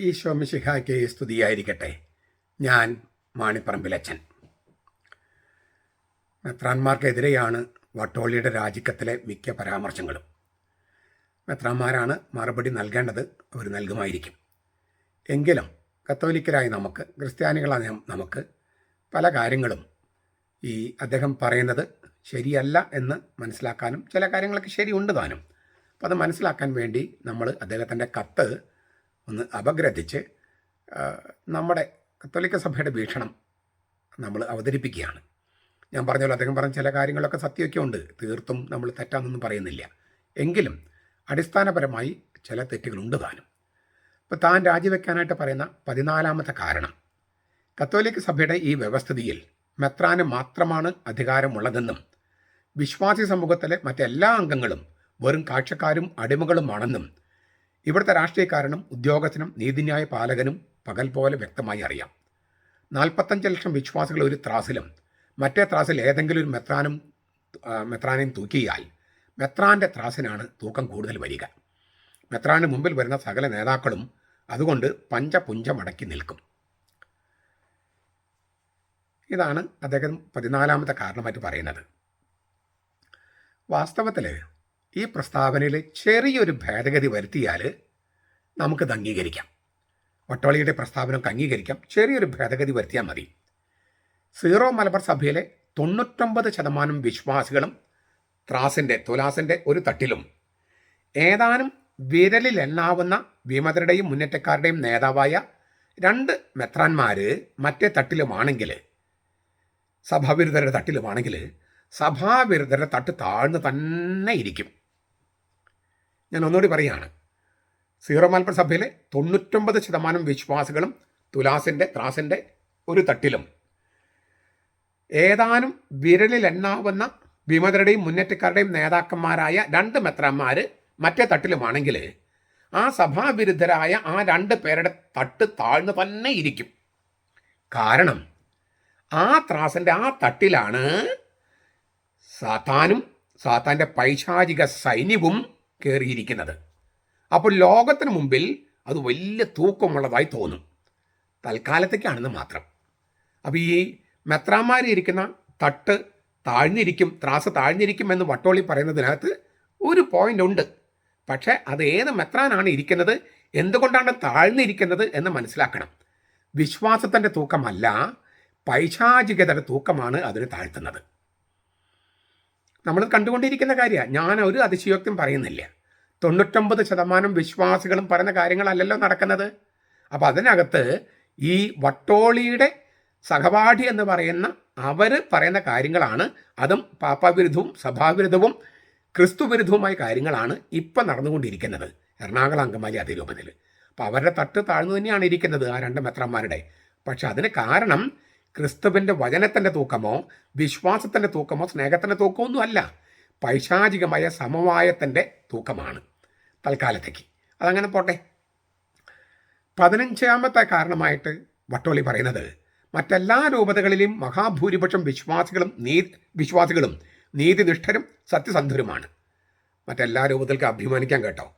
ഈശോ മിശിഹായ്ക്ക് സ്തുതിയായിരിക്കട്ടെ. ഞാൻ മാണിപ്പറമ്പിലച്ചൻ മെത്രാന്മാർക്കെതിരെയാണ് വട്ടോളിയുടെ രാജിക്കത്തിലെ മിക്ക പരാമർശങ്ങളും. മെത്രാന്മാരാണ് മറുപടി നൽകേണ്ടത് അവർ നൽകുമായിരിക്കും. എങ്കിലും കത്തോലിക്കരായി നമുക്ക് ക്രിസ്ത്യാനികളായ നമുക്ക് പല കാര്യങ്ങളും ഈ അദ്ദേഹം പറയുന്നത് ശരിയല്ല എന്ന് മനസ്സിലാക്കാനും ചില കാര്യങ്ങളൊക്കെ ശരിയുണ്ട് താനും. അപ്പോൾ അത് മനസ്സിലാക്കാൻ വേണ്ടി നമ്മൾ അദ്ദേഹത്തിന്റെ കത്ത് ഒന്ന് അപഗ്രഥിച്ച് നമ്മുടെ കത്തോലിക്ക സഭയുടെ വീക്ഷണം നമ്മൾ അവതരിപ്പിക്കുകയാണ്. ഞാൻ പറഞ്ഞല്ലോ അദ്ദേഹം പറഞ്ഞ ചില കാര്യങ്ങളൊക്കെ സത്യമൊക്കെ ഉണ്ട്. തീർത്തും നമ്മൾ തെറ്റാന്നൊന്നും പറയുന്നില്ല. എങ്കിലും അടിസ്ഥാനപരമായി ചില തെറ്റുകളുണ്ട് താനും. ഇപ്പോൾ താൻ രാജിവെക്കാനായിട്ട് പറയുന്ന പതിനാലാമത്തെ കാരണം കത്തോലിക്ക സഭയുടെ ഈ വ്യവസ്ഥിതിയിൽ മെത്രാന് മാത്രമാണ് അധികാരമുള്ളതെന്നും വിശ്വാസി സമൂഹത്തിലെ മറ്റെല്ലാ അംഗങ്ങളും വെറും കാഴ്ചക്കാരും അടിമകളുമാണെന്നും ഇവിടുത്തെ രാഷ്ട്രീയക്കാരനും ഉദ്യോഗസ്ഥനും നീതിന്യായ പാലകനും പകൽ പോലെ വ്യക്തമായി അറിയാം. നാൽപ്പത്തഞ്ച് ലക്ഷം വിശ്വാസികൾ ഒരു ത്രാസിലും മറ്റേ ത്രാസിൽ ഏതെങ്കിലും ഒരു മെത്രാനും മെത്രാനെയും തൂക്കിയാൽ മെത്രാന്റെ ത്രാസിനാണ് തൂക്കം കൂടുതൽ വരിക. മെത്രാന് മുമ്പിൽ വരുന്ന സകല നേതാക്കളും അതുകൊണ്ട് പഞ്ചപുഞ്ചമടക്കി നിൽക്കും. ഇതാണ് അദ്ദേഹം പതിനാലാമത്തെ കാരണമായിട്ട് പറയുന്നത്. വാസ്തവത്തിൽ ഈ പ്രസ്താവനയിൽ ചെറിയൊരു ഭേദഗതി വരുത്തിയാൽ നമുക്കത് അംഗീകരിക്കാം. വട്ടോളിയുടെ പ്രസ്താവന അംഗീകരിക്കാം. ചെറിയൊരു ഭേദഗതി വരുത്തിയാൽ മതി. സീറോ മലബാർ സഭയിലെ തൊണ്ണൂറ്റൊമ്പത് ശതമാനം വിശ്വാസികളും ത്രാസിന്റെ തുലാസിന്റെ ഒരു തട്ടിലും ഏതാനും വിരലിൽ എണ്ണാവുന്ന വിമതരുടെയും മുന്നേറ്റക്കാരുടെയും നേതാവായ രണ്ട് മെത്രാന്മാർ മറ്റേ തട്ടിലുമാണെങ്കിൽ സഭാവിരുദ്ധരുടെ തട്ടിലുമാണെങ്കിൽ സഭാവിരുദ്ധരുടെ തട്ട് താഴ്ന്നു തന്നെ ഇരിക്കും. ഞാൻ ഒന്നുകൂടി പറയുകയാണ്. സീറോ മലബാർ സഭയിലെ തൊണ്ണൂറ്റൊമ്പത് ശതമാനം വിശ്വാസികളും തുലാസിന്റെ ത്രാസിന്റെ ഒരു തട്ടിലും. ഏതാനും വിരലിൽ എണ്ണാവുന്ന വിമതരുടെയും മുന്നേറ്റക്കാരുടെയും നേതാക്കന്മാരായ രണ്ട് മെത്രന്മാർ മറ്റേ തട്ടിലുമാണെങ്കിൽ ആ സഭാവിരുദ്ധരായ ആ രണ്ട് പേരുടെ തട്ട് താഴ്ന്നു തന്നെ ഇരിക്കും. കാരണം ആ ത്രാസിന്റെ ആ തട്ടിലാണ് സാത്താനും സാത്താന്റെ പൈശാചിക സൈന്യവും കയറിയിരിക്കുന്നത് അപ്പോൾ ലോകത്തിന് മുമ്പിൽ അത് വലിയ തൂക്കമുള്ളതായി തോന്നും. തൽക്കാലത്തേക്കാണെന്ന് മാത്രം. അപ്പോൾ ഈ മെത്രാമാരി ഇരിക്കുന്ന തട്ട് താഴ്ന്നിരിക്കും ത്രാസ് താഴ്ന്നിരിക്കും എന്ന് വട്ടോളി പറയുന്നതിനകത്ത് ഒരു പോയിന്റ് ഉണ്ട്. പക്ഷേ അത് ഏത് മെത്രാനാണ് ഇരിക്കുന്നത് എന്തുകൊണ്ടാണ് താഴ്ന്നിരിക്കുന്നത് എന്ന് മനസ്സിലാക്കണം. വിശ്വാസത്തിന്റെ തൂക്കമല്ല പൈശാചികതയുടെ തൂക്കമാണ് അതിന് താഴ്ത്തുന്നത്. നമ്മൾ കണ്ടുകൊണ്ടിരിക്കുന്ന കാര്യമാണ് ഞാൻ ഒരു അതിശയോക്തിയും പറയുന്നില്ല. തൊണ്ണൂറ്റൊമ്പത് ശതമാനം വിശ്വാസികളും പറയുന്ന കാര്യങ്ങളല്ലല്ലോ നടക്കുന്നത്. അപ്പം അതിനകത്ത് ഈ വട്ടോളിയുടെ സഹപാഠി എന്ന് പറയുന്ന അവർ പറയുന്ന കാര്യങ്ങളാണ്. അതും പാപ്പാവിരുദ്ധവും സഭാവിരുദ്ധവും ക്രിസ്തുവിരുദ്ധവുമായ കാര്യങ്ങളാണ് ഇപ്പം നടന്നുകൊണ്ടിരിക്കുന്നത്. എറണാകുളം അങ്കമാലി അതിരൂപതയിൽ അപ്പോൾ അവരുടെ തട്ട് താഴ്ന്നു തന്നെയാണ് ഇരിക്കുന്നത് ആ രണ്ട് മെത്രന്മാരുടെ. പക്ഷെ അതിന് കാരണം ക്രിസ്തുവിന്റെ വചനത്തിന്റെ തൂക്കമോ വിശ്വാസത്തിന്റെ തൂക്കമോ സ്നേഹത്തിന്റെ തൂക്കമോ ഒന്നും അല്ല. പൈശാചികമായ സമവായത്തിന്റെ തൂക്കമാണ് തൽക്കാലത്തേക്ക്. അതങ്ങനെ പോട്ടെ. പതിനഞ്ചാമത്തെ കാരണമായിട്ട് വട്ടോളി പറയുന്നത് മറ്റെല്ലാ രൂപതകളിലും മഹാഭൂരിപക്ഷം വിശ്വാസികളും നീ വിശ്വാസികളും നീതിനിഷ്ഠരും സത്യസന്ധരുമാണ്. മറ്റെല്ലാ രൂപതകൾക്ക് അഭിമാനിക്കാൻ കേട്ടോ.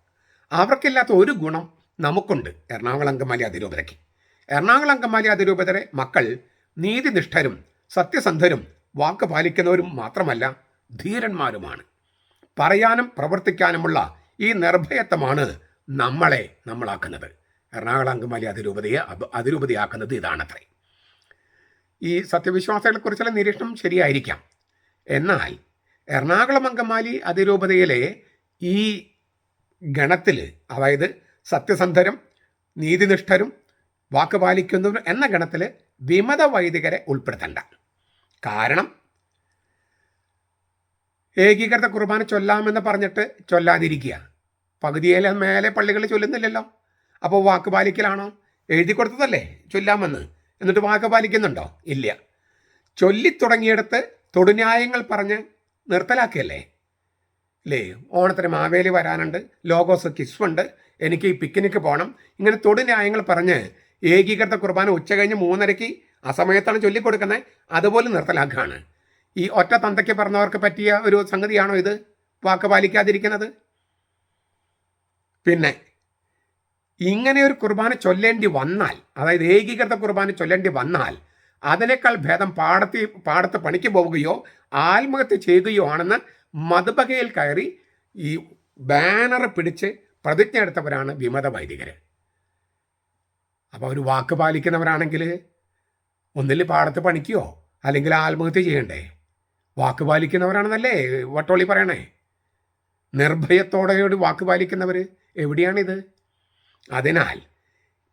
അവർക്കില്ലാത്ത ഒരു ഗുണം നമുക്കുണ്ട്. എറണാകുളം അങ്കമാലി അതിരൂപതയ്ക്ക്. എറണാകുളം അങ്കമാലി അതിരൂപതയുടെ മക്കൾ നീതിനിഷ്ഠരും സത്യസന്ധരും വാക്ക് പാലിക്കുന്നവരും മാത്രമല്ല ധീരന്മാരുമാണ്. പറയാനും പ്രവർത്തിക്കാനുമുള്ള ഈ നിർഭയത്വമാണ് നമ്മളെ നമ്മളാക്കുന്നത്. എറണാകുളം അങ്കമാലി അതിരൂപതയെ അതിരൂപതയാക്കുന്നത് ഇതാണത്രേ. ഈ സത്യവിശ്വാസികളെക്കുറിച്ചുള്ള നിരീക്ഷണം ശരിയായിരിക്കാം. എന്നാൽ എറണാകുളം അങ്കമാലി അതിരൂപതയിലെ ഈ ഗണത്തിൽ അതായത് സത്യസന്ധരും നീതിനിഷ്ഠരും വാക്ക് പാലിക്കുന്നവരും എന്ന ഗണത്തിൽ വിമത വൈദികരെ ഉൾപ്പെടുത്തണ്ട. കാരണം ഏകീകൃത കുർബാന ചൊല്ലാമെന്ന് പറഞ്ഞിട്ട് ചൊല്ലാതിരിക്കുക. പകുതിയിലെ മേലെ പള്ളികളിൽ ചൊല്ലുന്നില്ലല്ലോ. അപ്പോൾ വാക്ക് പാലിക്കലാണോ? എഴുതി കൊടുത്തതല്ലേ ചൊല്ലാമെന്ന്. എന്നിട്ട് വാക്ക് പാലിക്കുന്നുണ്ടോ? ഇല്ല. ചൊല്ലിത്തുടങ്ങിയെടുത്ത് തൊടുന്യായങ്ങൾ പറഞ്ഞ് നിർത്തലാക്കിയല്ലേ അല്ലേ ഓണത്തിന് മാവേലി വരാനുണ്ട് ലോഗോസ് കിസ്വുണ്ട് എനിക്ക് ഈ പിക്നിക്ക് പോകണം ഇങ്ങനെ തൊടുന്യായങ്ങൾ പറഞ്ഞ് ഏകീകൃത കുർബാന ഉച്ച കഴിഞ്ഞ് മൂന്നരയ്ക്ക് ആ സമയത്താണ് ചൊല്ലിക്കൊടുക്കുന്നത്. അതുപോലെ നിർത്തലാക്കുകയാണ്. ഈ ഒറ്റ തന്തയ്ക്ക് പറഞ്ഞവർക്ക് പറ്റിയ ഒരു സംഗതിയാണോ ഇത്? വാക്ക് പാലിക്കാതിരിക്കുന്നത്? പിന്നെ ഇങ്ങനെ ഒരു കുർബാന ചൊല്ലേണ്ടി വന്നാൽ അതായത് ഏകീകൃത കുർബാന ചൊല്ലേണ്ടി വന്നാൽ അതിനേക്കാൾ ഭേദം പാടത്തി പാടത്ത് പണിക്ക് പോവുകയോ ആത്മഹത്യ ചെയ്യുകയോ ആണെന്ന് മധുബകയിൽ കയറി ഈ ബാനർ പിടിച്ച് പ്രതിജ്ഞ എടുത്തവരാണ് വിമത വൈദികർ അപ്പോൾ അവർ വാക്ക് പാലിക്കുന്നവരാണെങ്കിൽ ഒന്നിൽ പാടത്ത് പണിക്കുകയോ അല്ലെങ്കിൽ ആത്മഹത്യ ചെയ്യണ്ടേ? വാക്ക് പാലിക്കുന്നവരാണെന്നല്ലേ വട്ടോളി പറയണേ? നിർഭയത്തോടെയോട് വാക്ക് പാലിക്കുന്നവർ എവിടെയാണിത്? അതിനാൽ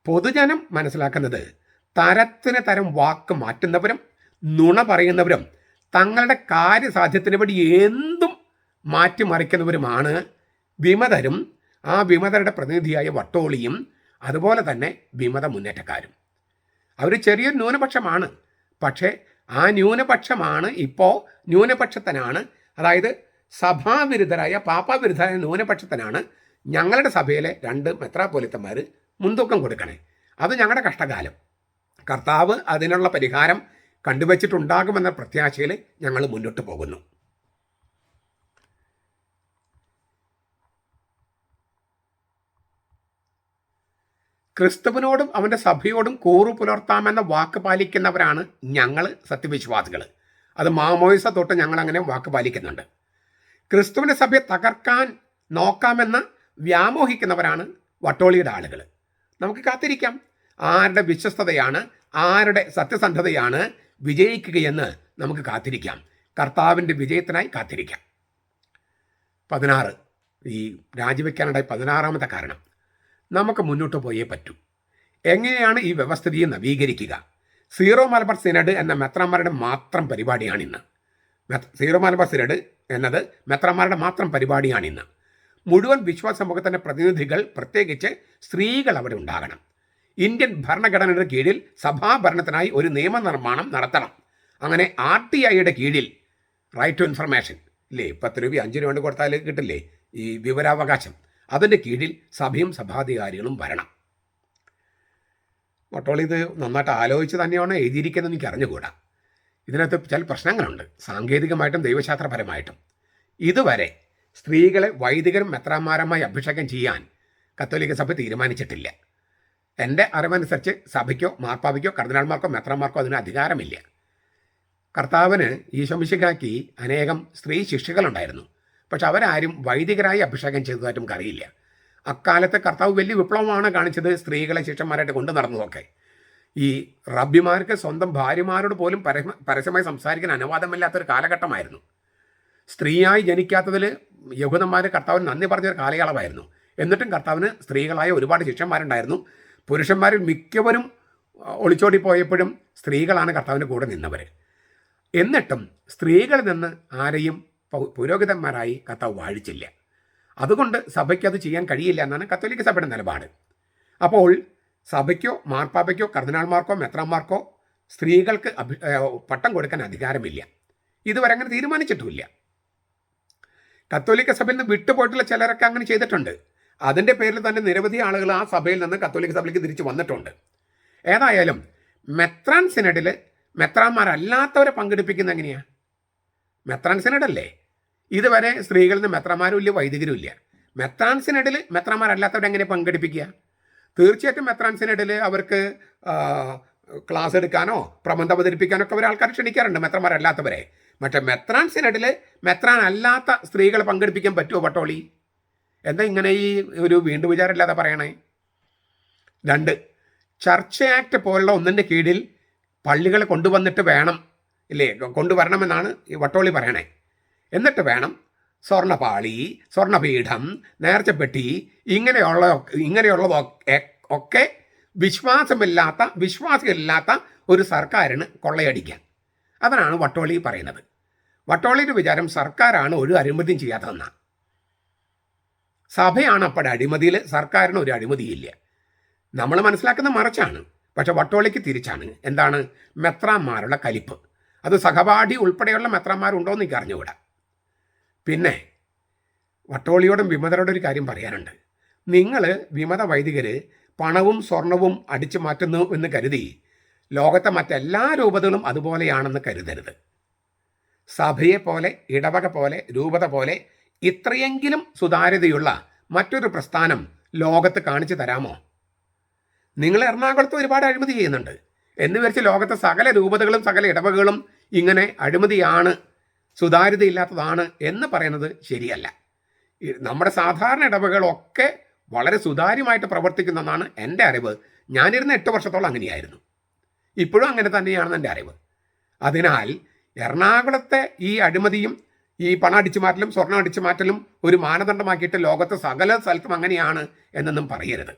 പൊതുജനം മനസ്സിലാക്കുന്നത് തരത്തിന് തരം വാക്ക് മാറ്റുന്നവരും നുണ പറയുന്നവരും തങ്ങളുടെ കാര്യസാധ്യത്തിന് വേണ്ടി എന്തും മാറ്റിമറിക്കുന്നവരുമാണ് വിമതരും. ആ വിമതരുടെ പ്രതിനിധിയായ വട്ടോളിയും അതുപോലെ തന്നെ വിമത മുന്നേറ്റക്കാരും അവർ ചെറിയൊരു ന്യൂനപക്ഷമാണ്. പക്ഷേ ആ ന്യൂനപക്ഷമാണ് ഇപ്പോൾ ന്യൂനപക്ഷത്തിനാണ്. അതായത് സഭാവിരുദ്ധരായ പാപ്പാവിരുദ്ധരായ ന്യൂനപക്ഷത്തിനാണ് ഞങ്ങളുടെ സഭയിലെ രണ്ട് മെത്രാപോലിത്തന്മാർ മുൻതൂക്കം കൊടുക്കണേ. അത് ഞങ്ങളുടെ കഷ്ടകാലം. കർത്താവ് അതിനുള്ള പരിഹാരം കണ്ടുവച്ചിട്ടുണ്ടാകുമെന്ന പ്രത്യാശയിൽ ഞങ്ങൾ മുന്നോട്ട് പോകുന്നു. ക്രിസ്തുവിനോടും അവന്റെ സഭയോടും കൂറു പുലർത്താമെന്ന വാക്ക് പാലിക്കുന്നവരാണ് ഞങ്ങൾ സത്യവിശ്വാസികൾ അത് മാമോയിസ തൊട്ട് ഞങ്ങൾ അങ്ങനെ വാക്ക് പാലിക്കുന്നുണ്ട്. ക്രിസ്തുവിന്റെ സഭയെ തകർക്കാൻ നോക്കാമെന്ന് വ്യാമോഹിക്കുന്നവരാണ് വട്ടോളിയുടെ ആളുകൾ നമുക്ക് കാത്തിരിക്കാം. ആരുടെ വിശ്വസ്തതയാണ് ആരുടെ സത്യസന്ധതയാണ് വിജയിക്കുകയെന്ന് നമുക്ക് കാത്തിരിക്കാം. കർത്താവിന്റെ വിജയത്തിനായി കാത്തിരിക്കാം. പതിനാറ്. ഈ രാജിവെക്കാനുണ്ടായി പതിനാറാമത്തെ കാരണം. നമുക്ക് മുന്നോട്ട് പോയേ പറ്റൂ. എങ്ങനെയാണ് ഈ വ്യവസ്ഥിതിയെ നവീകരിക്കുക? സീറോ മലബാർ സിനഡ് എന്ന മെത്രാന്മാരുടെ മാത്രം പരിപാടിയാണിന്ന് സീറോ മലബാർ സിനഡ് എന്നത് മെത്രാന്മാരുടെ മാത്രം പരിപാടിയാണിന്ന് മുഴുവൻ വിശ്വാസ സമൂഹത്തിന്റെ പ്രതിനിധികൾ പ്രത്യേകിച്ച് സ്ത്രീകൾ അവിടെ ഉണ്ടാകണം. ഇന്ത്യൻ ഭരണഘടനയുടെ കീഴിൽ സഭാഭരണത്തിനായി ഒരു നിയമനിർമ്മാണം നടത്തണം. അങ്ങനെ ആർ ടി ഐയുടെ കീഴിൽ റൈറ്റ് ടു ഇൻഫർമേഷൻ ഇല്ലേ? പത്ത് രൂപ അഞ്ച് രൂപ കൊണ്ട് കൊടുത്താൽ കിട്ടില്ലേ? ഈ വിവരാവകാശം. അതിന്റെ കീഴിൽ സഭയും സഭാധികാരികളും വരണം. മൊട്ടോളി ഇത് നന്നായിട്ട് ആലോചിച്ച് തന്നെയാണ് എഴുതിയിരിക്കുന്നത് എനിക്ക് അറിഞ്ഞുകൂടാ. ഇതിനകത്ത് ചില പ്രശ്നങ്ങളുണ്ട്. സാങ്കേതികമായിട്ടും ദൈവശാസ്ത്രപരമായിട്ടും. ഇതുവരെ സ്ത്രീകളെ വൈദികരും മെത്രാന്മാരുമായി അഭിഷേകം ചെയ്യാൻ കത്തോലിക്ക സഭ തീരുമാനിച്ചിട്ടില്ല. എന്റെ അറിവനുസരിച്ച് സഭയ്ക്കോ മാർപ്പാവയ്ക്കോ കർദിനാൾമാർക്കോ മെത്രാന്മാർക്കോ അതിന് അധികാരമില്ല. കർത്താവിന് ഈശോമിശിക്കാക്കി അനേകം സ്ത്രീ ശിഷ്യകളുണ്ടായിരുന്നു. പക്ഷെ അവരാരും വൈദികരായി അഭിഷേകം ചെയ്തതായിട്ട് നമുക്കറിയില്ല. അക്കാലത്ത് കർത്താവ് വലിയ വിപ്ലവമാണ് കാണിച്ചത് സ്ത്രീകളെ ശിഷ്യന്മാരായിട്ട് കൊണ്ടു നടന്നതൊക്കെ. ഈ റബ്ബിമാർക്ക് സ്വന്തം ഭാര്യമാരോട് പോലും പരസ്യമായി സംസാരിക്കാൻ അനുവാദമില്ലാത്തൊരു കാലഘട്ടമായിരുന്നു. സ്ത്രീയായി ജനിക്കാത്തതിൽ യഹൂദന്മാർ കർത്താവിന് നന്ദി പറഞ്ഞൊരു കാലയളവായിരുന്നു. എന്നിട്ടും കർത്താവിന് സ്ത്രീകളായ ഒരുപാട് ശിഷ്യന്മാരുണ്ടായിരുന്നു. പുരുഷന്മാരിൽ മിക്കവരും ഒളിച്ചോടി പോയപ്പോഴും സ്ത്രീകളാണ് കർത്താവിന്റെ കൂടെ നിന്നവർ എന്നിട്ടും സ്ത്രീകളിൽ നിന്ന് ആരെയും പുരോഹിതന്മാരായി കർത്താവ് വാഴിച്ചില്ല. അതുകൊണ്ട് സഭയ്ക്ക് അത് ചെയ്യാൻ കഴിയില്ല എന്നാണ് കത്തോലിക്ക സഭയുടെ നിലപാട്. അപ്പോൾ സഭയ്ക്കോ മാർപ്പാപ്പയ്ക്കോ കർദിനാൾമാർക്കോ മെത്രാന്മാർക്കോ സ്ത്രീകൾക്ക് അഭി പട്ടം കൊടുക്കാൻ അധികാരമില്ല. ഇതുവരെ അങ്ങനെ തീരുമാനിച്ചിട്ടുമില്ല. കത്തോലിക്ക സഭയിൽ നിന്ന് വിട്ടുപോയിട്ടുള്ള ചിലരൊക്കെ അങ്ങനെ ചെയ്തിട്ടുണ്ട്. അതിന്റെ പേരിൽ തന്നെ നിരവധി ആളുകൾ ആ സഭയിൽ നിന്ന് കത്തോലിക്ക സഭയിലേക്ക് തിരിച്ചു വന്നിട്ടുണ്ട്. ഏതായാലും മെത്രാൻ സിനഡിൽ മെത്രാന്മാരല്ലാത്തവരെ പങ്കെടുപ്പിക്കുന്ന എങ്ങനെയാണ് മെത്രാൻ സിനഡല്ലേ? ഇതുവരെ സ്ത്രീകളിൽ നിന്ന് മെത്രമാരും ഇല്ല വൈദികരും ഇല്ല. മെത്രാൻസിനിടയിൽ മെത്രമാരല്ലാത്തവരെ എങ്ങനെ പങ്കെടുപ്പിക്കുക? തീർച്ചയായിട്ടും മെത്രാൻസിനിടയിൽ അവർക്ക് ക്ലാസ് എടുക്കാനോ പ്രബന്ധം അവതരിപ്പിക്കാനോ ഒക്കെ ആൾക്കാർ ക്ഷണിക്കാറുണ്ട് മെത്രമാരല്ലാത്തവരെ മറ്റേ മെത്രാൻസിനിടയിൽ മെത്രാൻ അല്ലാത്ത സ്ത്രീകളെ പങ്കെടുപ്പിക്കാൻ പറ്റുമോ പട്ടോളി? എന്താ ഇങ്ങനെ ഈ ഒരു വീണ്ടും വിചാരമില്ലാതെ പറയണേ? രണ്ട് ചർച്ച ആക്ട് പോലുള്ള ഒന്നിന്റെ കീഴിൽ പള്ളികളെ കൊണ്ടുവന്നിട്ട് വേണം ഇല്ലേ? കൊണ്ടുവരണമെന്നാണ് ഈ വട്ടോളി പറയണേ. എന്നിട്ട് വേണം സ്വർണപാളി സ്വർണപീഠം നേർച്ചപ്പെട്ടി ഇങ്ങനെയുള്ള ഇങ്ങനെയുള്ളതൊക്കെ ഒക്കെ വിശ്വാസമില്ലാത്ത വിശ്വാസമില്ലാത്ത ഒരു സർക്കാരിന് കൊള്ളയടിക്കാൻ. അതാണ് വട്ടോളി പറയുന്നത്. വട്ടോളിയുടെ വിചാരം സർക്കാരാണ് ഒരു അഴിമതിയും ചെയ്യാത്തതെന്നാണ് സഭയാണ് അപ്പോഴെ അഴിമതിയിൽ സർക്കാരിന് ഒരു അഴിമതിയില്ല. നമ്മൾ മനസ്സിലാക്കുന്ന മറിച്ചാണ്. പക്ഷെ വട്ടോളിക്ക് തിരിച്ചാണ്. എന്താണ്? മെത്രാന്മാരുടെ കലിപ്പ്. അത് സഹപാഠി ഉൾപ്പെടെയുള്ള മെത്രാന്മാരുണ്ടോ എന്ന് എനിക്ക് അറിഞ്ഞുകൂടാ. പിന്നെ വട്ടോളിയോടും വിമതരോടും ഒരു കാര്യം പറയാനുണ്ട്. നിങ്ങൾ വിമത വൈദികർ പണവും സ്വർണവും അടിച്ചു മാറ്റുന്നു എന്ന് കരുതി ലോകത്തെ മറ്റെല്ലാ രൂപതകളും അതുപോലെയാണെന്ന് കരുതരുത്. സഭയെ പോലെ ഇടവക പോലെ രൂപത പോലെ ഇത്രയെങ്കിലും സുതാര്യതയുള്ള മറ്റൊരു പ്രസ്ഥാനം ലോകത്ത് കാണിച്ചു തരാമോ? നിങ്ങൾ എറണാകുളത്ത് ഒരുപാട് അഴിമതി ചെയ്യുന്നുണ്ട്. എന്ന് വിചാരിച്ച് ലോകത്തെ സകല രൂപതകളും സകല ഇടവകകളും ഇങ്ങനെ അഴിമതിയാണ് സുതാര്യതയില്ലാത്തതാണ് എന്ന് പറയുന്നത് ശരിയല്ല. നമ്മുടെ സാധാരണ ഇടവകളൊക്കെ വളരെ സുതാര്യമായിട്ട് പ്രവർത്തിക്കുന്നതാണ് എന്റെ അറിവ്. ഞാനിരുന്ന എട്ട് വർഷത്തോളം അങ്ങനെയായിരുന്നു. ഇപ്പോഴും അങ്ങനെ തന്നെയാണെന്ന് എന്റെ അറിവ്. അതിനാൽ എറണാകുളത്തെ ഈ അഴിമതിയും ഈ പണം അടിച്ചു മാറ്റലും സ്വർണം അടിച്ചു മാറ്റലും ഒരു മാനദണ്ഡമാക്കിയിട്ട് ലോകത്തെ സകല സ്ഥലത്തും അങ്ങനെയാണ് എന്നൊന്നും പറയരുത്.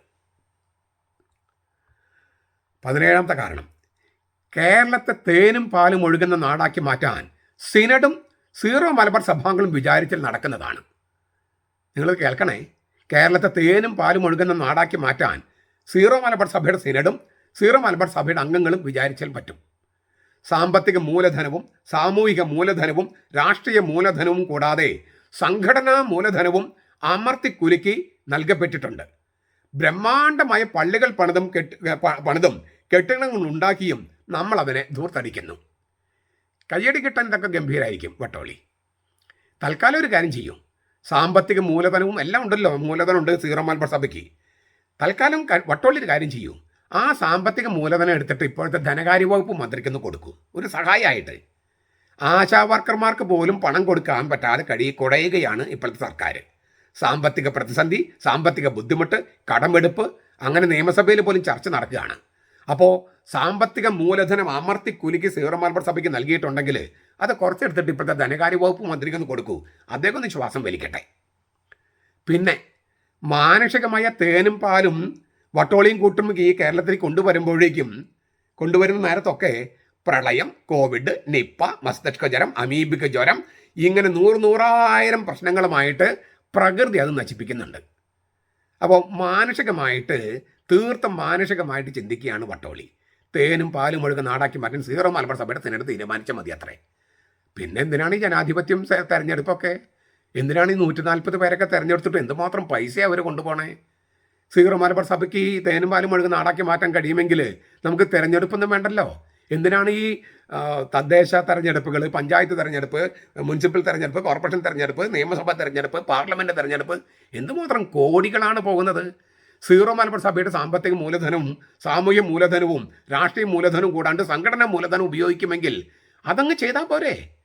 പതിനേഴാമത്തെ കാരണം. കേരളത്തെ തേനും പാലും ഒഴുകുന്ന നാടാക്കി മാറ്റാൻ സിനഡും സീറോ മലബാർ സഭാംഗങ്ങളും വിചാരിച്ചിൽ നടക്കുന്നതാണ്. നിങ്ങൾ കേൾക്കണേ? കേരളത്തെ തേനും പാലും ഒഴുകുന്ന നാടാക്കി മാറ്റാൻ സീറോ മലബാർ സഭയുടെ സിനഡും സീറോ മലബാർ സഭയുടെ അംഗങ്ങളും വിചാരിച്ചാൽ പറ്റും. സാമ്പത്തിക മൂലധനവും സാമൂഹിക മൂലധനവും രാഷ്ട്രീയ മൂലധനവും കൂടാതെ സംഘടനാ മൂലധനവും അമർത്തിക്കുലുക്കി നൽകപ്പെട്ടിട്ടുണ്ട്. ബ്രഹ്മാണ്ഡമായ പള്ളികൾ പണിതും കെട്ടി പണിതും കെട്ടിടങ്ങൾ ഉണ്ടാക്കിയും നമ്മൾ അതിനെ ധൂർത്തടിക്കുന്നു. കയ്യടി കിട്ടാൻ ഇതൊക്കെ ഗംഭീരമായിരിക്കും വട്ടോളി. തൽക്കാലം ഒരു കാര്യം ചെയ്യും. സാമ്പത്തിക മൂലധനവും എല്ലാം ഉണ്ടല്ലോ മൂലധനമുണ്ട് സീറോ മലബാർ സഭയ്ക്ക്. തൽക്കാലം വട്ടോളി ഒരു കാര്യം ചെയ്യും. ആ സാമ്പത്തിക മൂലധനം എടുത്തിട്ട് ഇപ്പോഴത്തെ ധനകാര്യ വകുപ്പ് മന്ത്രിക്കൊന്ന് കൊടുക്കും. ഒരു സഹായമായിട്ട് ആശാ വർക്കർമാർക്ക് പോലും പണം കൊടുക്കാൻ പറ്റാതെ കഴി കുടയുകയാണ് ഇപ്പോഴത്തെ സർക്കാർ. സാമ്പത്തിക പ്രതിസന്ധി സാമ്പത്തിക ബുദ്ധിമുട്ട് കടമെടുപ്പ് അങ്ങനെ നിയമസഭയിൽ പോലും ചർച്ച നടക്കുകയാണ്. അപ്പോൾ സാമ്പത്തിക മൂലധനം അമർത്തി കുലുക്കി സീറോ മലബാർ സഭയ്ക്ക് നൽകിയിട്ടുണ്ടെങ്കിൽ അത് കുറച്ചെടുത്തിട്ട് ഇപ്പോഴത്തെ ധനകാര്യ വകുപ്പ് മന്ത്രിക്ക് ഒന്ന് കൊടുക്കൂ. അദ്ദേഹം ഒന്ന് ശ്വാസം വലിക്കട്ടെ. പിന്നെ മാനുഷികമായ തേനും പാലും വട്ടോളിയും കൂട്ടും ഈ കേരളത്തിൽ കൊണ്ടുവരുമ്പോഴേക്കും കൊണ്ടുവരുന്ന നേരത്തൊക്കെ പ്രളയം കോവിഡ് നിപ്പ മസ്തിഷ്ക ജ്വരം അമീബിക ജ്വരം ഇങ്ങനെ നൂറ് നൂറായിരം പ്രശ്നങ്ങളുമായിട്ട് പ്രകൃതി അത് നശിപ്പിക്കുന്നുണ്ട്. അപ്പോൾ മാനുഷികമായിട്ട് തീർത്തും മാനുഷികമായിട്ട് ചിന്തിക്കുകയാണ് വട്ടോളി. തേനും പാലും ഒഴുകുന്ന നാടാക്കി മാറ്റാൻ സീറോ മലബാർ സഭയുടെ തിരഞ്ഞെടുത്ത് തീരുമാനിച്ചാൽ മതി അത്രേ. പിന്നെ എന്തിനാണ് ഈ ജനാധിപത്യം തെരഞ്ഞെടുപ്പൊക്കെ? എന്തിനാണ് ഈ നൂറ്റി നാൽപ്പത് പേരൊക്കെ തെരഞ്ഞെടുത്തിട്ട് എന്തുമാത്രം പൈസ അവർ കൊണ്ടുപോകണേ സീറോ മലബാർ സഭയ്ക്ക് ഈ തേനും പാലും ഒഴുകുന്ന നാടാക്കി മാറ്റാൻ കഴിയുമെങ്കിൽ നമുക്ക് തെരഞ്ഞെടുപ്പൊന്നും വേണ്ടല്ലോ. എന്തിനാണ് ഈ തദ്ദേശ തെരഞ്ഞെടുപ്പുകൾ പഞ്ചായത്ത് തെരഞ്ഞെടുപ്പ് മുനിസിപ്പൽ തെരഞ്ഞെടുപ്പ് കോർപ്പറേഷൻ തെരഞ്ഞെടുപ്പ് നിയമസഭാ തെരഞ്ഞെടുപ്പ് പാർലമെന്റ് തെരഞ്ഞെടുപ്പ് എന്തുമാത്രം കോടികളാണ് പോകുന്നത്? സീറോ മലബാർ സഭയുടെ സാമ്പത്തിക മൂലധനവും സാമൂഹ്യ മൂലധനവും രാഷ്ട്രീയ മൂലധനവും കൂടാണ്ട് സംഘടനാ മൂലധനം ഉപയോഗിക്കുമെങ്കിൽ അതങ്ങ് ചെയ്താൽ പോരെ?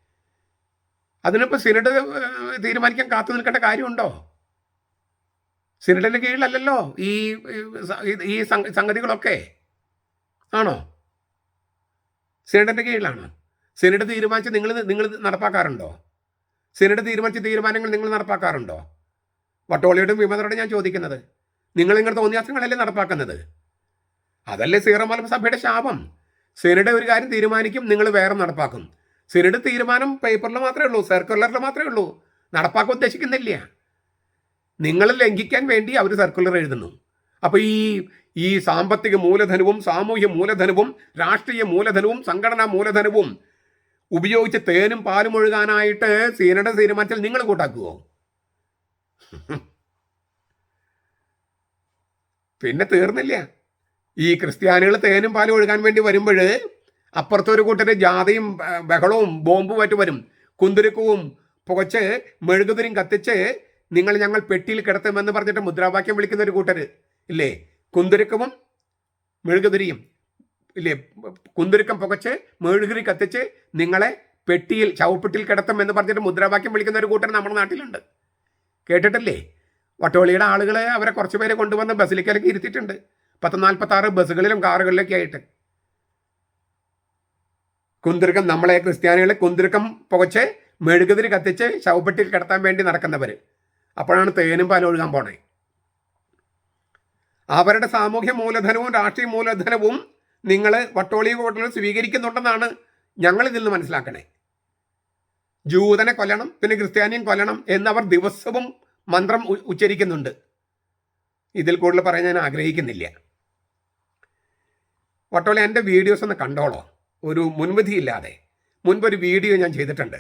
അതിനിപ്പോൾ സിനഡ് തീരുമാനിക്കാൻ കാത്തു നിൽക്കേണ്ട കാര്യമുണ്ടോ? സിനഡിന്റെ കീഴിലല്ലല്ലോ ഈ ഈ- സംഗതികളൊക്കെ. ആണോ? സിനഡിന്റെ കീഴിലാണോ. സിനഡ് തീരുമാനിച്ച് നിങ്ങൾ നിങ്ങൾ നടപ്പാക്കാറുണ്ടോ? സിനഡ് തീരുമാനിച്ച തീരുമാനങ്ങൾ നിങ്ങൾ നടപ്പാക്കാറുണ്ടോ? വട്ടോളിയോടും വിമതരോടും ഞാൻ ചോദിക്കുന്നത്. നിങ്ങൾ നിങ്ങളുടെ തോന്നിയാസങ്ങളല്ലേ നടപ്പാക്കുന്നത്? അതല്ലേ സീറോ മലബാർ സഭയുടെ ശാപം? സിനഡ് ഒരു കാര്യം തീരുമാനിക്കും നിങ്ങൾ വേറെ നടപ്പാക്കും. സിനഡ് തീരുമാനം പേപ്പറിൽ മാത്രമേ ഉള്ളൂ സർക്കുലറിൽ മാത്രമേ ഉള്ളൂ. നടപ്പാക്കാൻ ഉദ്ദേശിക്കുന്നില്ല. നിങ്ങൾ ലംഘിക്കാൻ വേണ്ടി അവർ സർക്കുലർ എഴുതുന്നു. അപ്പോൾ ഈ ഈ സാമ്പത്തിക മൂലധനവും സാമൂഹ്യ മൂലധനവും രാഷ്ട്രീയ മൂലധനവും സംഘടനാ മൂലധനവും ഉപയോഗിച്ച് തേനും പാലും ഒഴുകാനായിട്ട് സീനയുടെ തീരുമാനത്തിൽ നിങ്ങൾ കൂട്ടാക്കുവോ? പിന്നെ തീർന്നില്ല. ഈ ക്രിസ്ത്യാനികൾ തേനും പാലും ഒഴുകാൻ വേണ്ടി വരുമ്പോൾ അപ്പുറത്തൊരു കൂട്ടർ ജാതയും ബഹളവും ബോംബും മറ്റു വരും. കുന്തുരുക്കവും പുകച്ച് മെഴുകുതിരും കത്തിച്ച് നിങ്ങൾ ഞങ്ങൾ പെട്ടിയിൽ കിടത്തുമെന്ന് പറഞ്ഞിട്ട് മുദ്രാവാക്യം വിളിക്കുന്ന ഒരു കൂട്ടർ ഇല്ലേ? കുന്തുരുക്കവും മെഴുകുതിരിയും ഇല്ലേ? കുന്തുരുക്കം പുകച്ച് മെഴുകുതിരി കത്തിച്ച് നിങ്ങളെ പെട്ടിയിൽ ചവപ്പെട്ടിയിൽ കിടത്തും എന്ന് പറഞ്ഞിട്ട് മുദ്രാവാക്യം വിളിക്കുന്ന ഒരു കൂട്ടർ നമ്മുടെ നാട്ടിലുണ്ട്. കേട്ടിട്ടില്ലേ? വട്ടോളിയുടെ ആളുകളെ അവരെ കുറച്ച് പേരെ കൊണ്ടുവന്ന് ബസ്സിലേക്കൊക്കെ ഇരുത്തിയിട്ടുണ്ട്. പത്ത് നാൽപ്പത്തി ആറ് ബസ്സുകളിലും കാറുകളിലൊക്കെ ആയിട്ട്. കുന്തിർക്കം നമ്മളെ ക്രിസ്ത്യാനികളെ കുന്തിർക്കം പുകച്ച് മെഴുകുതിരി കത്തിച്ച് ശവപ്പെട്ടിയിൽ കിടത്താൻ വേണ്ടി നടക്കുന്നവർ അപ്പോഴാണ് തേനും പാലും ഒഴുകാൻ പോണേ. അവരുടെ സാമൂഹ്യ മൂലധനവും രാഷ്ട്രീയ മൂലധനവും നിങ്ങൾ വട്ടോളി കോട്ടകൾ സ്വീകരിക്കുന്നുണ്ടെന്നാണ് ഞങ്ങൾ ഇതിൽ നിന്ന് മനസ്സിലാക്കണേ. ജൂതനെ കൊല്ലണം പിന്നെ ക്രിസ്ത്യാനിയും കൊല്ലണം എന്നവർ ദിവസവും മന്ത്രം ഉച്ചരിക്കുന്നുണ്ട്. ഇതിൽ കൂടുതൽ പറയാൻ ഞാൻ ആഗ്രഹിക്കുന്നില്ല. വട്ടോളി എന്റെ വീഡിയോസ് ഒന്ന് കണ്ടോളോ? ഒരു മുൻവിധിയില്ലാതെ മുൻപൊരു വീഡിയോ ഞാൻ ചെയ്തിട്ടുണ്ട്.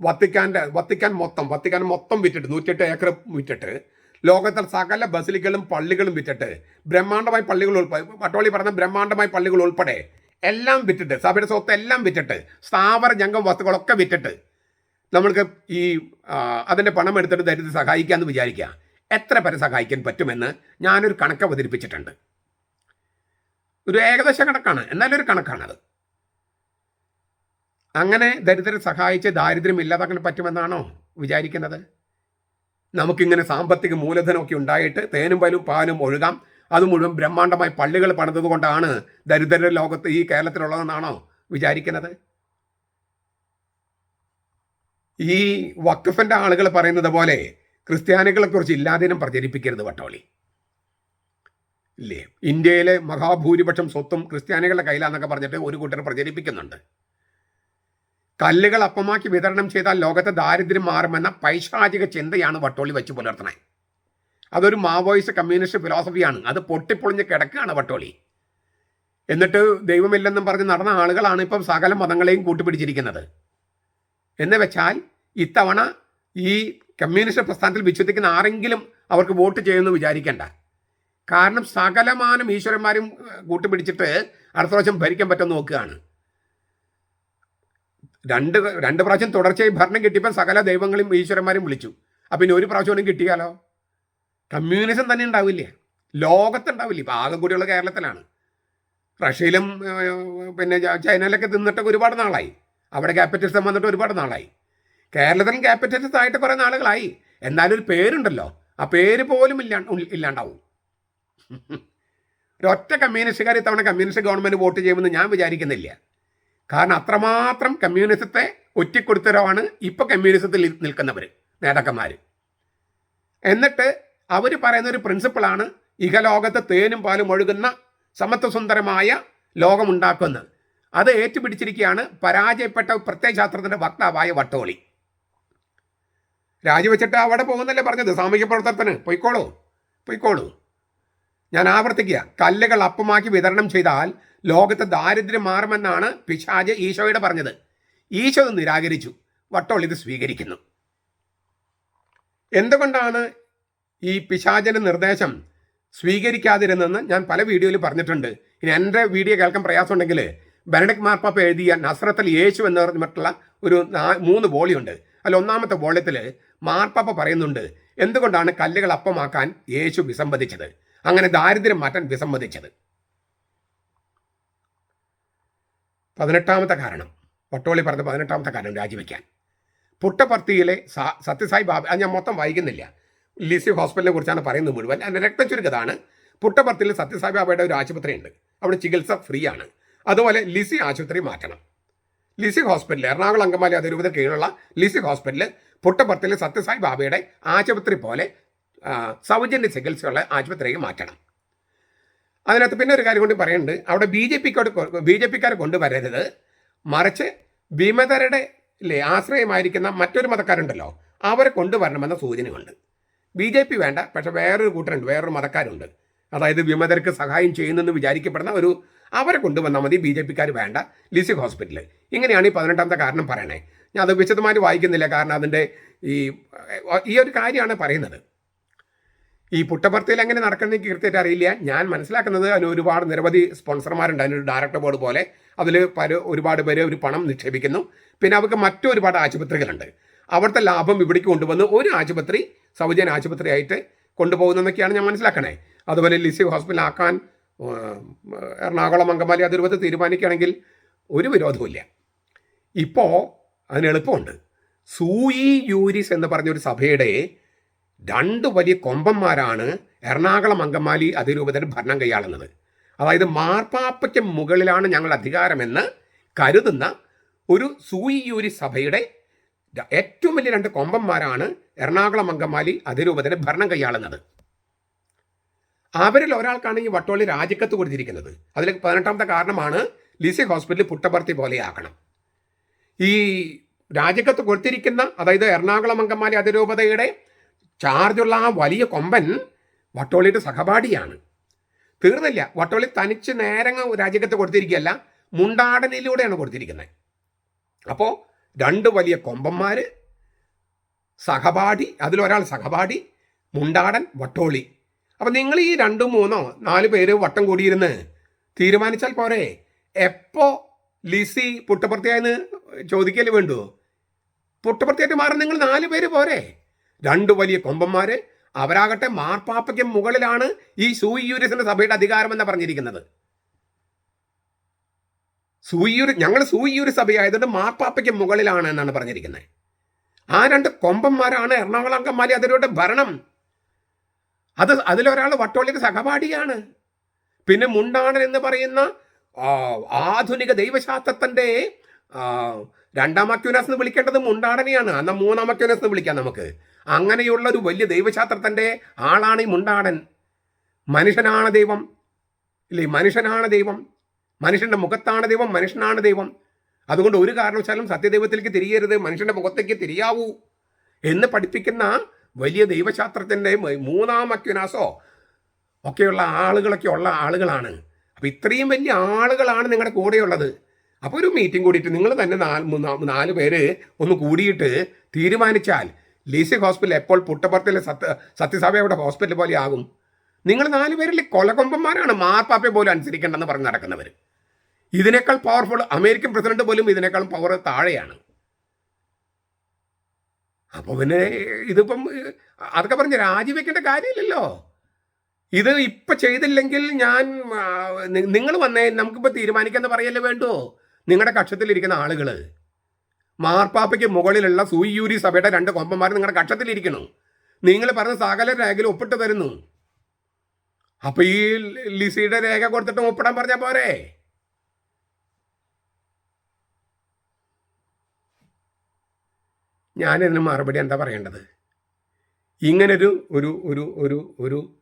വത്തിക്കാന്റെ വത്തിക്കാൻ മൊത്തം വത്തിക്കാൻ മൊത്തം വിറ്റിട്ട് നൂറ്റെട്ട് ഏക്കർ വിറ്റിട്ട് ലോകത്തിൽ സകല ബസിലിക്കലും പള്ളികളും വിറ്റിട്ട് ബ്രഹ്മാണ്ഡമായി പള്ളികൾ ഉൾപ്പെടെ വട്ടോളി പറഞ്ഞ ബ്രഹ്മാണ്ഡമായി പള്ളികൾ ഉൾപ്പെടെ എല്ലാം വിറ്റിട്ട് സഭയുടെ സ്വത്ത് എല്ലാം വിറ്റിട്ട് സ്ഥാവര ജംഗം വസ്തുക്കളൊക്കെ വിറ്റിട്ട് നമ്മൾക്ക് ഈ അതിന്റെ പണം എടുത്തിട്ട് ദരിദ്ര സഹായിക്കാമെന്ന് വിചാരിക്കുക. എത്ര പേരെ സഹായിക്കാൻ പറ്റുമെന്ന് ഞാനൊരു കണക്ക് അവതരിപ്പിച്ചിട്ടുണ്ട്. ഒരു ഏകദേശ കണക്കാണ്. എന്നാലും ഒരു കണക്കാണത്. അങ്ങനെ ദരിദ്രരെ സഹായിച്ച് ദാരിദ്ര്യം ഇല്ലാതാക്കാൻ പറ്റുമെന്നാണോ വിചാരിക്കുന്നത്? നമുക്കിങ്ങനെ സാമ്പത്തിക മൂലധനമൊക്കെ ഉണ്ടായിട്ട് തേനും പലും പാലും ഒഴുകാം. അത് മുഴുവൻ ബ്രഹ്മാണ്ഡമായി പള്ളികൾ പണിതത് കൊണ്ടാണ് ദരിദ്ര ലോകത്ത് ഈ കേരളത്തിലുള്ളതെന്നാണോ വിചാരിക്കുന്നത്? ഈ വക്കഫിന്റെ ആളുകൾ പറയുന്നത് പോലെ ക്രിസ്ത്യാനികളെ കുറിച്ച് ഇല്ലാതിനും പ്രചരിപ്പിക്കരുത് വട്ടോളി ഇല്ലേ? ഇന്ത്യയിലെ മഹാഭൂരിപക്ഷം സ്വത്തും ക്രിസ്ത്യാനികളുടെ കയ്യിലാന്നൊക്കെ പറഞ്ഞിട്ട് ഒരു കൂട്ടർ പ്രചരിപ്പിക്കുന്നുണ്ട്. കല്ലുകൾ അപ്പമാക്കി വിതരണം ചെയ്താൽ ലോകത്തെ ദാരിദ്ര്യം മാറുമെന്ന പൈശാചിക ചിന്തയാണ് വട്ടോളി വെച്ച് പുലർത്തണേ. അതൊരു മാവോയിസ്റ്റ് കമ്മ്യൂണിസ്റ്റ് ഫിലോസഫിയാണ്. അത് പൊട്ടിപ്പൊളിഞ്ഞ് കിടക്കുകയാണ് വട്ടോളി എന്നിട്ട് ദൈവമില്ലെന്നും പറഞ്ഞ് നടന്ന ആളുകളാണ് ഇപ്പം സകല മതങ്ങളെയും കൂട്ടുപിടിച്ചിരിക്കുന്നത്. എന്ന് വെച്ചാൽ ഇത്തവണ ഈ കമ്മ്യൂണിസ്റ്റ് പ്രസ്ഥാനത്തിൽ വിശ്വസിക്കുന്ന ആരെങ്കിലും അവർക്ക് വോട്ട് ചെയ്യുമെന്ന് വിചാരിക്കേണ്ട. കാരണം സകലമാനം ഈശ്വരന്മാരും കൂട്ടുപിടിച്ചിട്ട് അടുത്ത പ്രാവശ്യം ഭരിക്കാൻ പറ്റുമെന്ന് നോക്കുകയാണ്. രണ്ട് രണ്ട് പ്രാവശ്യം തുടർച്ചയായി ഭരണം കിട്ടിയപ്പോൾ സകല ദൈവങ്ങളും ഈശ്വരന്മാരും വിളിച്ചു. അപ്പം ഇനി ഒരു പ്രാവശ്യം കിട്ടിയാലോ? കമ്മ്യൂണിസം തന്നെ ഉണ്ടാവില്ല? ലോകത്തുണ്ടാവില്ല? ഇപ്പം ആകെ കൂടിയുള്ള കേരളത്തിലാണ്. റഷ്യയിലും പിന്നെ ചൈനയിലൊക്കെ തിന്നിട്ട് ഒരുപാട് നാളായി. അവിടെ ക്യാപിറ്റലിസം വന്നിട്ട് ഒരുപാട് നാളായി. കേരളത്തിൽ ക്യാപിറ്റലിസം ആയിട്ട് കുറേ നാളുകളായി. എന്നാലും ഒരു പേരുണ്ടല്ലോ. ആ പേര് പോലും ഇല്ലാ ഇല്ലാണ്ടാവും. ഒരൊറ്റ കമ്മ്യൂണിസ്റ്റുകാർ ഇത്തവണ കമ്മ്യൂണിസ്റ്റ് ഗവൺമെന്റ് വോട്ട് ചെയ്യുമെന്ന് ഞാൻ വിചാരിക്കുന്നില്ല. കാരണം അത്രമാത്രം കമ്മ്യൂണിസത്തെ ഒറ്റിക്കൊടുത്തവരാണ് ഇപ്പോൾ കമ്മ്യൂണിസത്തിൽ നിൽക്കുന്നവർ നേതാക്കന്മാർ എന്നിട്ട് അവർ പറയുന്ന ഒരു പ്രിൻസിപ്പിളാണ് ഇഹലോകത്ത് തേനും പാലും ഒഴുകുന്ന സമത്വസുന്ദരമായ ലോകമുണ്ടാക്കുന്നത്. അത് ഏറ്റുപിടിച്ചിരിക്കുകയാണ് പരാജയപ്പെട്ട പ്രത്യയശാസ്ത്രത്തിന്റെ വക്താവായ വട്ടോളി. രാജിവെച്ചിട്ട് അവിടെ പോകുന്നല്ലേ പറഞ്ഞത്? സാമൂഹ്യ പ്രവർത്തനത്തിന്. പൊയ്ക്കോളൂ. പൊയ്ക്കോളൂ. ഞാൻ ആവർത്തിക്കുക. കല്ലുകൾ അപ്പമാക്കി വിതരണം ചെയ്താൽ ലോകത്ത് ദാരിദ്ര്യം മാറുമെന്നാണ് പിശാജ് ഈശോയുടെ പറഞ്ഞത്. ഈശോ നിരാകരിച്ചു. വട്ടോളി ഇത് സ്വീകരിക്കുന്നു. എന്തുകൊണ്ടാണ് ഈ പിശാചിന്റെ നിർദ്ദേശം സ്വീകരിക്കാതിരുന്നെന്ന് ഞാൻ പല വീഡിയോയിൽ പറഞ്ഞിട്ടുണ്ട്. ഇനി എന്റെ വീഡിയോ കേൾക്കാൻ പ്രയാസമുണ്ടെങ്കിൽ ബെനഡിക് മാർപ്പാപ്പ എഴുതിയ നസ്രത്തൽ യേശു എന്ന് പറഞ്ഞിട്ടുള്ള ഒരു മൂന്ന് വോളിയുണ്ട്. അല്ല ഒന്നാമത്തെ വോളിയത്തിൽ മാർപ്പാപ്പ പറയുന്നുണ്ട് എന്തുകൊണ്ടാണ് കല്ലുകൾ അപ്പമാക്കാൻ യേശു വിസമ്മതിച്ചത്? അങ്ങനെ ദാരിദ്ര്യം മാറ്റാൻ വിസമ്മതിച്ചത്. പതിനെട്ടാമത്തെ കാരണം. പൊട്ടോളി പറഞ്ഞ പതിനെട്ടാമത്തെ കാരണം രാജിവെക്കാൻ. പുട്ടപർത്തിയിലെ സത്യസായി ബാബ അത് ഞാൻ മൊത്തം വായിക്കുന്നില്ല. ലിസി ഹോസ്പിറ്റലിനെ കുറിച്ചാണ് പറയുന്നത് മുഴുവൻ. എന്റെ രക്തചുരുക്കതാണ് പുട്ടപർത്തിയിൽ സത്യസായി ബാബയുടെ ഒരു ആശുപത്രി ഉണ്ട് അവിടെ ചികിത്സ ഫ്രീ ആണ് അതുപോലെ ലിസി ആശുപത്രി മാറ്റണം. ലിസി ഹോസ്പിറ്റൽ എറണാകുളം അങ്കമാലി അതിരൂപത കീഴിലുള്ള ലിസി ഹോസ്പിറ്റൽ പുട്ടപ്പുറത്തിലെ സത്യസായി ബാബയുടെ ആശുപത്രി പോലെ സൗജന്യ ചികിത്സയുള്ള ആശുപത്രിക്ക് മാറ്റണം. അതിനകത്ത് പിന്നെ ഒരു കാര്യം കൂടി പറയുന്നുണ്ട്. അവിടെ ബി ജെ പിക്കോട് ബി ജെ പിക്കാരെ കൊണ്ടുവരരുത്. മറിച്ച് വിമതരുടെ അല്ലേ ആശ്രയമായിരിക്കുന്ന മറ്റൊരു മതക്കാരുണ്ടല്ലോ അവരെ കൊണ്ടുവരണമെന്ന സൂചനയുണ്ട്. ബി ജെ പി വേണ്ട പക്ഷേ വേറൊരു കൂട്ടരുണ്ട് വേറൊരു മതക്കാരുണ്ട്. അതായത് വിമതർക്ക് സഹായം ചെയ്യുന്നെന്ന് വിചാരിക്കപ്പെടുന്ന ഒരു അവരെ കൊണ്ടുവന്നാൽ മതി ബി ജെ പിക്കാർ വേണ്ട. ലിസിക് ഹോസ്പിറ്റൽ ഇങ്ങനെയാണ് ഈ പതിനെട്ടാമത്തെ കാരണം പറയണേ. ഞാൻ അത് വിശദമായിട്ട് വായിക്കുന്നില്ല കാരണം അതിന്റെ ഈ ഈ ഒരു കാര്യമാണ് പറയുന്നത്. ഈ പുട്ടപ്പുറത്തിൽ എങ്ങനെ നടക്കണമെന്ന് കൃത്യമായിട്ട് അറിയില്ല. ഞാൻ മനസ്സിലാക്കുന്നത് അതിന് ഒരുപാട് നിരവധി സ്പോൺസർമാരുണ്ട്. അതിനൊരു ഡയറക്ടർ ബോർഡ് പോലെ അതിൽ പല ഒരുപാട് പേര് ഒരു പണം നിക്ഷേപിക്കുന്നു. പിന്നെ അവർക്ക് മറ്റൊരുപാട് ആശുപത്രികളുണ്ട്. അവിടുത്തെ ലാഭം ഇവിടേക്ക് കൊണ്ടുവന്ന് ഒരു ആശുപത്രി സൗജന്യ ആശുപത്രിയായിട്ട് കൊണ്ടുപോകുന്നതൊക്കെയാണ് ഞാൻ മനസ്സിലാക്കണേ. അതുപോലെ ലിസി ഹോസ്പിറ്റൽ ആക്കാൻ എറണാകുളം അങ്കമാലി അതിരുപത് തീരുമാനിക്കുകയാണെങ്കിൽ ഒരു വിരോധവുമില്ല. ഇപ്പോൾ അതിന് എളുപ്പമുണ്ട്. സൂയി യൂരിസ് എന്ന് പറഞ്ഞൊരു സഭയുടെ രണ്ട് വലിയ കൊമ്പന്മാരാണ് എറണാകുളം അങ്കമാലി അതിരൂപതയുടെ ഭരണം കൈയാളുന്നത്. അതായത് മാർപ്പാപ്പയ്ക്ക് മുകളിലാണ് ഞങ്ങൾ അധികാരമെന്ന് കരുതുന്ന ഒരു സൂയി യൂരി സഭയുടെ ഏറ്റവും വലിയ രണ്ട് കൊമ്പന്മാരാണ് എറണാകുളം അങ്കമാലി അതിരൂപതയുടെ ഭരണം കൈയാളുന്നത്. അവരിൽ ഒരാൾക്കാണ് ഈ വട്ടോളി രാജിക്കത്ത് കൊടുത്തിരിക്കുന്നത്. അതിൽ പതിനെട്ടാമത്തെ കാരണമാണ് ലിസി ഹോസ്പിറ്റലിൽ പുട്ടപർത്തി പോലെയാക്കണം ഈ രാജിക്കത്ത് കൊടുത്തിരിക്കുന്ന അതായത് എറണാകുളം അങ്കമാലി അതിരൂപതയുടെ ചാർജുള്ള ആ വലിയ കൊമ്പൻ വട്ടോളിയുടെ സഹപാഠിയാണ്. തീർന്നില്ല. വട്ടോളി തനിച്ച് നേരങ്ങ് രാജിക്കത്ത് കൊടുത്തിരിക്കുകയല്ല മുണ്ടാടനിലൂടെയാണ് കൊടുത്തിരിക്കുന്നത്. അപ്പോൾ രണ്ട് വലിയ കൊമ്പന്മാർ സഹപാഠി അതിലൊരാൾ സഹപാഠി മുണ്ടാടൻ വട്ടോളി. അപ്പം നിങ്ങൾ ഈ രണ്ടോ മൂന്നോ നാല് പേര് വട്ടം കൂടിയിരുന്ന് തീരുമാനിച്ചാൽ പോരെ. എപ്പോ ലിസി പുട്ടപ്പുറത്തിയായെന്ന് ചോദിക്കൽ വേണ്ടു? പുട്ടപ്പുറത്തിയായിട്ട് മാറി നിങ്ങൾ നാല് പേര് പോരെ. രണ്ട് വലിയ കൊമ്പന്മാർ അവരാകട്ടെ മാർപ്പാപ്പയ്ക്ക് മുകളിലാണ് ഈ സൂയൂരിസിന്റെ സഭയുടെ അധികാരമെന്ന് പറഞ്ഞിരിക്കുന്നത്. സൂയിയൂർ ഞങ്ങൾ സൂയിയൂർ സഭയായതുകൊണ്ട് മാർപ്പാപ്പയ്ക്ക് മുകളിലാണ് എന്നാണ് പറഞ്ഞിരിക്കുന്നത്. ആ രണ്ട് കൊമ്പന്മാരാണ് എറണാകുളം അങ്കമാലി അതിലൂടെ ഭരണം അത് അതിലൊരാൾ വട്ടോളിയുടെ സഹപാഠിയാണ്. പിന്നെ മുണ്ടാണൻ എന്ന് പറയുന്ന ആധുനിക ദൈവശാസ്ത്രത്തിന്റെ ആ, രണ്ടാം അക്യൂനസ് എന്ന് വിളിക്കേണ്ടത് മുണ്ടാടനെയാണ് എന്നാൽ മൂന്നാം അക്യൂനസ് എന്ന് വിളിക്കാം നമുക്ക്. അങ്ങനെയുള്ള ഒരു വലിയ ദൈവശാസ്ത്രത്തിന്റെ ആളാണ് ഈ മുണ്ടാടൻ മനുഷ്യനാണ് ദൈവം. ഇല്ലേ മനുഷ്യനാണ് ദൈവം. മനുഷ്യന്റെ മുഖത്താണ് ദൈവം മനുഷ്യനാണ് ദൈവം. അതുകൊണ്ട് ഒരു കാരണവശാലും സത്യദൈവത്തിലേക്ക് തിരിയരുത് മനുഷ്യന്റെ മുഖത്തേക്ക് തിരിയാവൂ എന്ന് പഠിപ്പിക്കുന്ന വലിയ ദൈവശാസ്ത്രത്തിന്റെ മൂന്നാം അക്യുനാസോ ഒക്കെയുള്ള ആളുകളൊക്കെ ഉള്ള ആളുകളാണ്. അപ്പോൾ ഇത്രയും വലിയ ആളുകളാണ് നിങ്ങളുടെ കൂടെയുള്ളത്. അപ്പോൾ ഒരു മീറ്റിംഗ് കൂടിയിട്ട് നിങ്ങൾ തന്നെ നാല് നാല് പേര് ഒന്ന് കൂടിയിട്ട് തീരുമാനിച്ചാൽ ലീസി ഹോസ്പിറ്റൽ എപ്പോൾ പുട്ടപ്പുറത്തിലെ സത്യ സത്യസഭയുടെ ഹോസ്പിറ്റൽ പോലെ ആകും. നിങ്ങൾ നാല് പേരിൽ കൊലകൊമ്പന്മാരാണ് മാർപ്പാപ്പയെ പോലും അനുസരിക്കേണ്ടെന്ന് പറഞ്ഞ് നടക്കുന്നവർ ഇതിനേക്കാൾ പവർഫുൾ അമേരിക്കൻ പ്രസിഡന്റ് പോലും ഇതിനേക്കാൾ പവർ താഴെയാണ്. അപ്പോൾ പിന്നെ ഇതിപ്പം അതൊക്കെ പറഞ്ഞ് രാജിവെക്കേണ്ട കാര്യമില്ലല്ലോ. ഇത് ഇപ്പം ചെയ്തില്ലെങ്കിൽ ഞാൻ നിങ്ങൾ വന്നേ നമുക്കിപ്പോൾ തീരുമാനിക്കാന്ന് പറയല്ലേ വേണ്ടോ? നിങ്ങളുടെ കക്ഷത്തിലിരിക്കുന്ന ആളുകൾ മാർപ്പാപ്പയ്ക്ക് മുകളിലുള്ള സൂയൂരി സഭയുടെ രണ്ട് കൊമ്പന്മാർ നിങ്ങളുടെ കക്ഷത്തിലിരിക്കണം. നിങ്ങൾ പറഞ്ഞ സകല രേഖയിൽ ഒപ്പിട്ട് തരുന്നു. അപ്പൊ ഈ ലിസിയുടെ രേഖ കൊടുത്തിട്ട് ഒപ്പിടാൻ പറഞ്ഞാൽ പോരെ? ഞാനിതിന് മറുപടി എന്താ പറയേണ്ടത്? ഇങ്ങനൊരു ഒരു ഒരു ഒരു ഒരു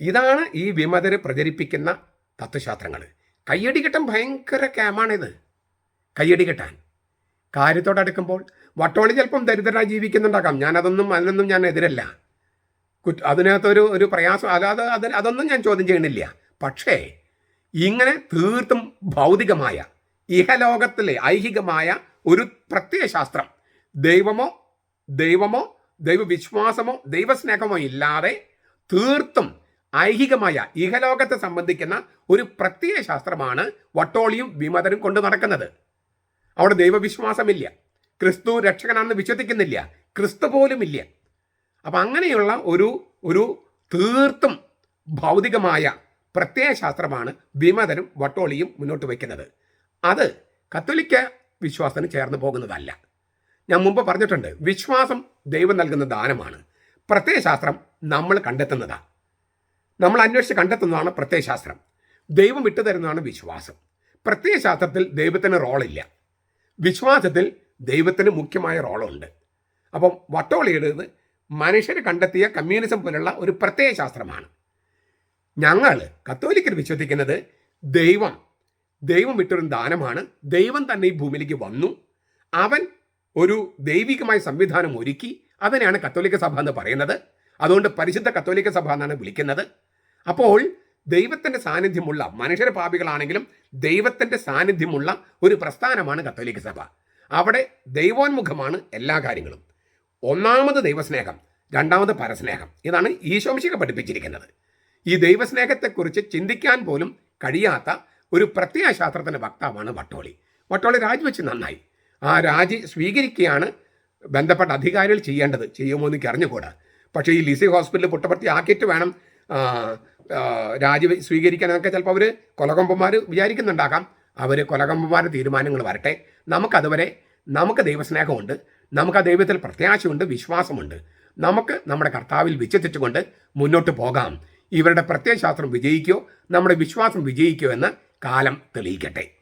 ഇതാണ് ഈ വിമതരെ പ്രചരിപ്പിക്കുന്ന തത്വശാസ്ത്രങ്ങൾ കയ്യടി കിട്ടാൻ ഭയങ്കര ക്യാമാണിത്. കയ്യടി കിട്ടാൻ. കാര്യത്തോടടുക്കുമ്പോൾ വട്ടോളി ചിലപ്പം ദരിദ്രരായി ഞാൻ ഞാനതൊന്നും അതിനൊന്നും ഞാൻ എതിരല്ല. കുറ്റ അതിനകത്തൊരു ഒരു പ്രയാസം അല്ലാതെ അതിൽ അതൊന്നും ഞാൻ ചോദ്യം ചെയ്യണില്ല. പക്ഷേ ഇങ്ങനെ തീർത്തും ഭൗതികമായ ഇഹലോകത്തിലെ ഐഹികമായ ഒരു പ്രത്യയശാസ്ത്രം ദൈവമോ? ദൈവമോ? ദൈവവിശ്വാസമോ? ദൈവസ്നേഹമോ ഇല്ലാതെ തീർത്തും ഐഹികമായ ഇഹലോകത്തെ സംബന്ധിക്കുന്ന ഒരു പ്രത്യയ ശാസ്ത്രമാണ് വട്ടോളിയും വിമതരും കൊണ്ട് നടക്കുന്നത്. അവിടെ ദൈവവിശ്വാസമില്ല. ക്രിസ്തു രക്ഷകനാണെന്ന് വിശ്വസിക്കുന്നില്ല. ക്രിസ്തു പോലും ഇല്ല അപ്പം അങ്ങനെയുള്ള ഒരു ഒരു തീർത്തും ഭൗതികമായ പ്രത്യയശാസ്ത്രമാണ് വിമതനും വട്ടോളിയും മുന്നോട്ട് വയ്ക്കുന്നത്. അത് കത്തോലിക്ക വിശ്വാസത്തിന് ചേർന്ന് പോകുന്നതല്ല. ഞാൻ മുമ്പ് പറഞ്ഞിട്ടുണ്ട് വിശ്വാസം ദൈവം നൽകുന്ന ദാനമാണ്. പ്രത്യയശാസ്ത്രം നമ്മൾ കണ്ടെത്തുന്നതാണ് നമ്മൾ അന്വേഷിച്ച് കണ്ടെത്തുന്നതാണ് പ്രത്യയശാസ്ത്രം. ദൈവം വിട്ടുതരുന്നതാണ് വിശ്വാസം. പ്രത്യയശാസ്ത്രത്തിൽ ദൈവത്തിന് റോളില്ല. വിശ്വാസത്തിൽ ദൈവത്തിന് മുഖ്യമായ റോളുണ്ട്. അപ്പം വട്ടോളിയുടേത് മനുഷ്യർ കണ്ടെത്തിയ കമ്മ്യൂണിസം പോലുള്ള ഒരു പ്രത്യയശാസ്ത്രമാണ്. ഞങ്ങൾ കത്തോലിക്കർ വിശ്വസിക്കുന്നത് ദൈവം ദൈവം വിട്ടൊരു ദാനമാണ്. ദൈവം തന്നെ ഈ ഭൂമിയിലേക്ക് വന്നു. അവൻ ഒരു ദൈവികമായ സംവിധാനം ഒരുക്കി അതിനെയാണ് കത്തോലിക്ക സഭ എന്ന് പറയുന്നത്. അതുകൊണ്ട് പരിശുദ്ധ കത്തോലിക്ക സഭ എന്നാണ് വിളിക്കുന്നത്. അപ്പോൾ ദൈവത്തിന്റെ സാന്നിധ്യമുള്ള മനുഷ്യരെ പാപികളാണെങ്കിലും ദൈവത്തിന്റെ സാന്നിധ്യമുള്ള ഒരു പ്രസ്ഥാനമാണ് കത്തോലിക്ക സഭ. അവിടെ ദൈവോന്മുഖമാണ് എല്ലാ കാര്യങ്ങളും. ഒന്നാമത് ദൈവസ്നേഹം രണ്ടാമത് പരസ്നേഹം. ഇതാണ് ഈശോംശിക പഠിപ്പിച്ചിരിക്കുന്നത്. ഈ ദൈവസ്നേഹത്തെക്കുറിച്ച് ചിന്തിക്കാൻ പോലും കഴിയാത്ത ഒരു പ്രത്യയശാസ്ത്രത്തിന്റെ വക്താവാണ് വട്ടോളി. വട്ടോളി രാജിവെച്ച് നന്നായി. ആ രാജി സ്വീകരിക്കുകയാണ് ബന്ധപ്പെട്ട അധികാരികൾ ചെയ്യേണ്ടത്. ചെയ്യുമോ എനിക്ക് അറിഞ്ഞുകൂടാ. പക്ഷേ ഈ ലിസി ഹോസ്പിറ്റലിൽ പുട്ടപ്പർത്തി ആക്കിയിട്ട് വേണം. ആ, സ്വീകരിക്കാൻ രാജി സ്വീകരിക്കാനൊക്കെ ചിലപ്പോൾ അവർ കൊലകൊമ്പന്മാർ വിചാരിക്കുന്നുണ്ടാക്കാം അവർ കൊലകൊമ്പന്മാരുടെ തീരുമാനങ്ങൾ വരട്ടെ. നമുക്കതുവരെ നമുക്ക് ദൈവസ്നേഹമുണ്ട്. നമുക്ക് ആ ദൈവത്തിൽ പ്രത്യാശയുണ്ട് വിശ്വാസമുണ്ട്. നമുക്ക് നമ്മുടെ കർത്താവിൽ വിശ്വസിച്ചുകൊണ്ട് മുന്നോട്ട് പോകാം. ഇവരുടെ പ്രത്യയശാസ്ത്രം വിജയിക്കോ. നമ്മുടെ വിശ്വാസം വിജയിക്കോ എന്ന് കാലം തെളിയിക്കട്ടെ.